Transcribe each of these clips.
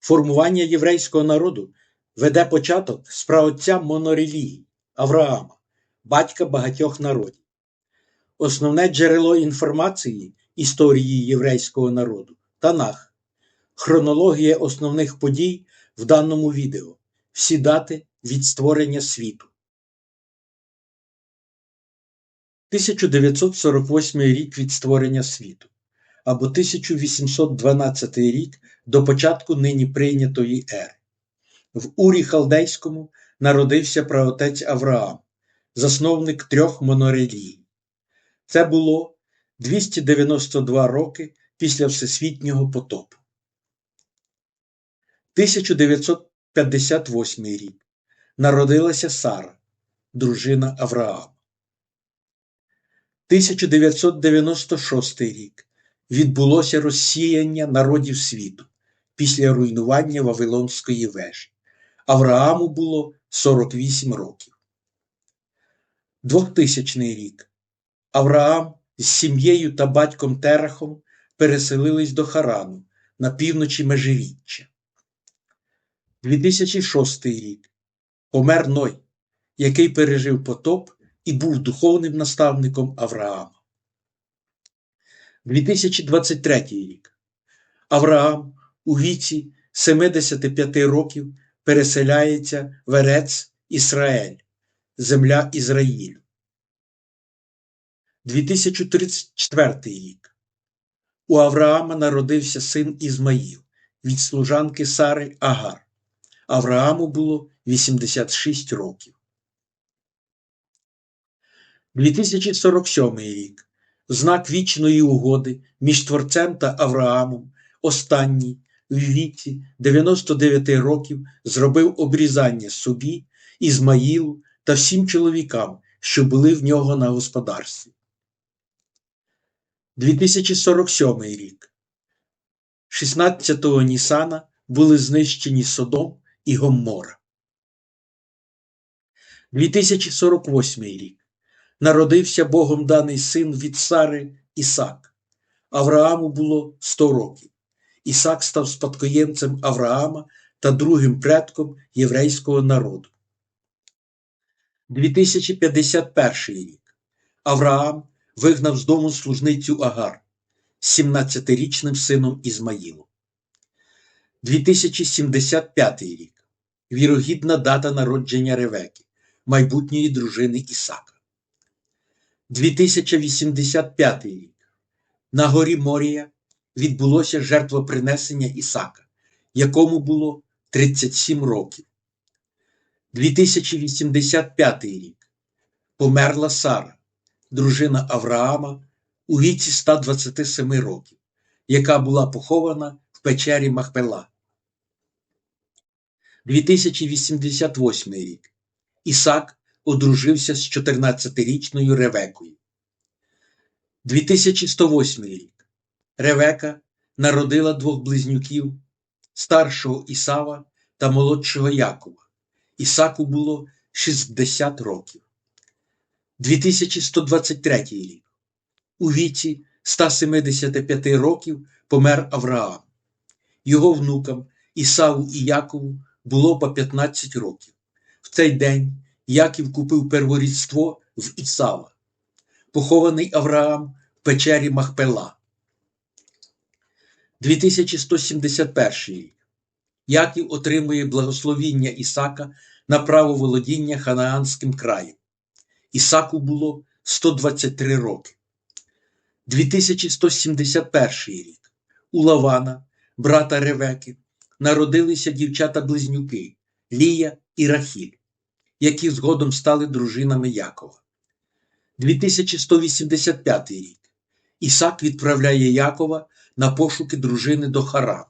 Формування єврейського народу веде початок з праотця монорелігії Авраама, батька багатьох народів. Основне джерело інформації історії єврейського народу Танах, хронологія основних подій в даному відео, всі дати від створення світу. 1948 рік від створення світу або 1812 рік до початку нині прийнятої ери. В Урі Халдейському народився праотець Авраам, засновник трьох монорелій. Це було 292 роки після Всесвітнього потопу. 1958 рік народилася Сара, дружина Авраама. 1996 рік відбулося розсіяння народів світу після руйнування Вавилонської вежі. Аврааму було 48 років. 2000 рік Авраам з сім'єю та батьком Терахом переселились до Харану на півночі Межиріччя. 2006 рік помер Ной, який пережив потоп і був духовним наставником Авраама. 2023 рік Авраам у віці 75 років переселяється в Ерец Ісраїль, земля Ізраїлю. 2034 рік у Авраама народився син Ізмаїл від служанки Сари Агар. Аврааму було 86 років. 2047 рік знак вічної угоди між Творцем та Авраамом останній в віці 99 років зробив обрізання собі, Ізмаїлу та всім чоловікам, що були в нього на господарстві. 2047 рік 16-го Нісана були знищені Содом і Гоммора. 2048 рік народився Богом даний син від Сари Ісак. Аврааму було 100 років. Ісак став спадкоємцем Авраама та другим предком єврейського народу. 2051 рік Авраам вигнав з дому служницю Агар 17-річним сином Ізмаїлом. 2075 рік вірогідна дата народження Ревеки, майбутньої дружини Ісака. 2085 рік на горі Морія відбулося жертвопринесення Ісака, якому було 37 років. 2085 рік померла Сара, дружина Авраама у віці 127 років, яка була похована в печері Махпела. 2088 рік Ісак одружився з 14-річною Ревекою. 2108 рік Ревека народила двох близнюків старшого Ісава та молодшого Якова. Ісаку було 60 років. 2123 рік у віці 175 років помер Авраам. Його внукам Ісаву і Якову було по 15 років. В цей день Яків купив перворідство в Ісава, похований Авраам в печері Махпела. 2171 рік. Яків отримує благословіння Ісака на право володіння Ханаанським краєм. Ісаку було 123 роки. 2171 рік. У Лавана, брата Ревеки, народилися дівчата-близнюки Лія і Рахіль, які згодом стали дружинами Якова. 2185 рік. Ісак відправляє Якова на пошуки дружини до Харану.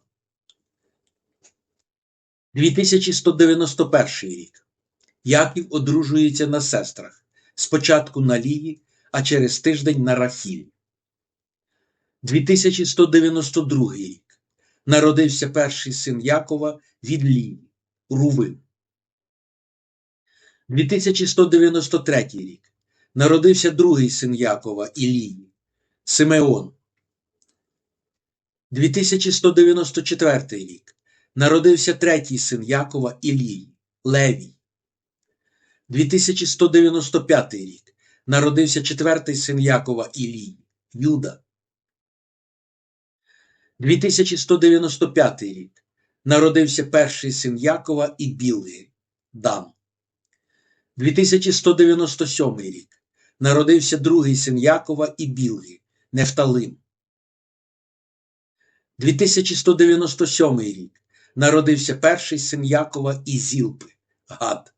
2191 рік. Яків одружується на сестрах. Спочатку на Лії, а через тиждень на Рахілі. 2192 рік. Народився перший син Якова від Лії Рувим. 2193 рік. Народився другий син Якова Ілії Симеон. 2194 рік. народився третій син Якова Ілії Левій. 2195 рік народився четвертий син Якова Ілії Юда. 2195 рік народився перший син Якова і Білги Дан. 2197 рік народився другий син Якова і Білги Нефталим. 2197 рік народився перший син Якова і Зілпи Гад.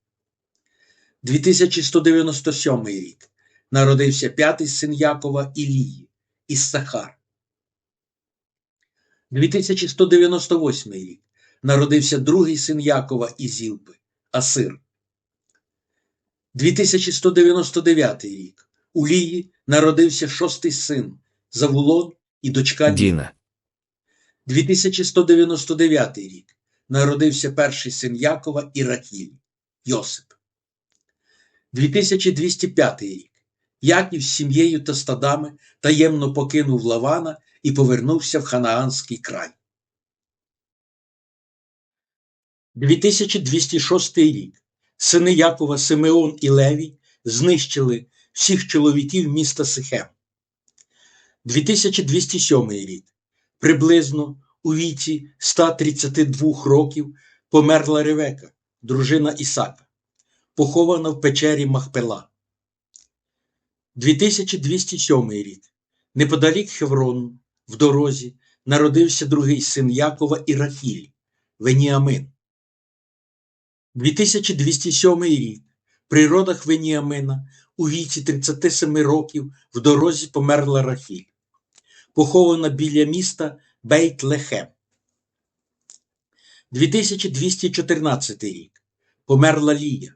2197 рік народився п'ятий син Якова Ілії Іссахар. 2198 рік народився другий син Якова і Зілпи Асир. 2199 рік. У Лії народився шостий син. Завулон і дочка Діна. Діна, 2199 рік. Народився перший син Якова і Рахіль. Йосип. 2205 рік. Яків з сім'єю та стадами таємно покинув Лавана і повернувся в Ханаанський край. 2206 рік сини Якова Симеон і Левій знищили всіх чоловіків міста Сихем. 2207 рік приблизно у віці 132 років померла Ревека, дружина Ісака, похована в печері Махпела. 2207 рік неподалік Хеврону, в дорозі, народився другий син Якова і Рахіль, Веніамин. 2207 рік при родах Веніамина у віці 37 років в дорозі померла Рахіль, похована біля міста Бейт-Лехем. 2214 рік померла Лія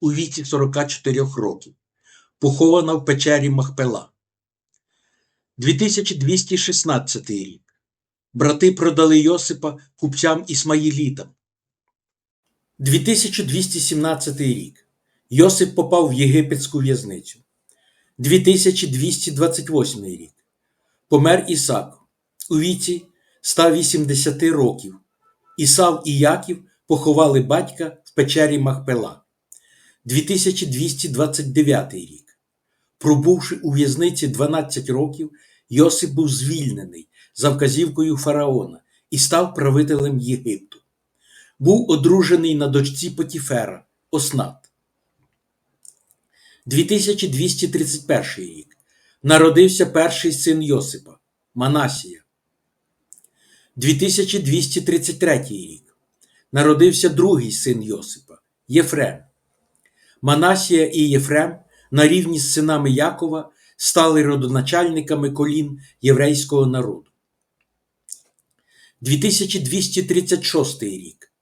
у віці 44 років, похована в печері Махпела. 2216 рік брати продали Йосипа купцям Ісмаїлітам. 2217 рік Йосип попав в єгипетську в'язницю. 2228 рік помер Ісак у віці 180 років. Ісав і Яків поховали батька в печері Махпела. 2229 рік. Пробувши у в'язниці 12 років, Йосип був звільнений за вказівкою фараона і став правителем Єгипту. Був одружений на дочці Потіфера Оснат. 2231 рік. Народився перший син Йосипа Манасія. 2233 рік. Народився другий син Йосипа Єфрем. Манасія і Єфрем на рівні з синами Якова стали родоначальниками колін єврейського народу. 2236 рік.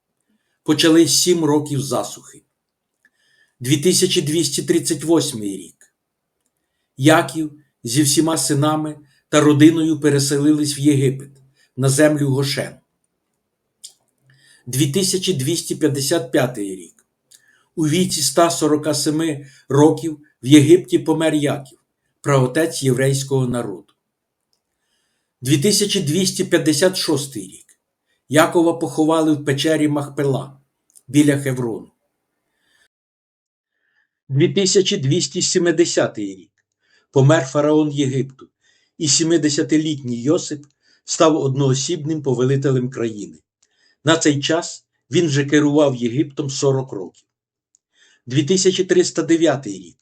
Почались сім років засухи. 2238 рік. Яків зі всіма синами та родиною переселились в Єгипет на землю Гошен. 2255 рік. У віці 147 років в Єгипті помер Яків, праотець єврейського народу. 2256 рік. Якова поховали в печері Махпела біля Хеврону. 2270 рік. Помер фараон Єгипту, і 70-літній Йосип став одноосібним повелителем країни. На цей час він вже керував Єгиптом 40 років. 2309 рік.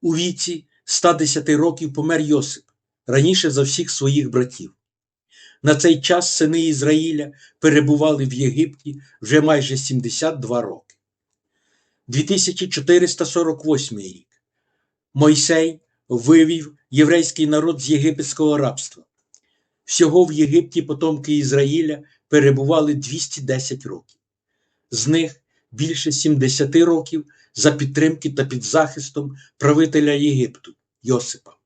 У віці 110 років помер Йосип, раніше за всіх своїх братів. На цей час сини Ізраїля перебували в Єгипті вже майже 72 роки. 2448 рік. Мойсей вивів єврейський народ з єгипетського рабства. Всього в Єгипті потомки Ізраїля перебували 210 років. З них більше 70 років за підтримки та під захистом правителя Єгипту Йосипа.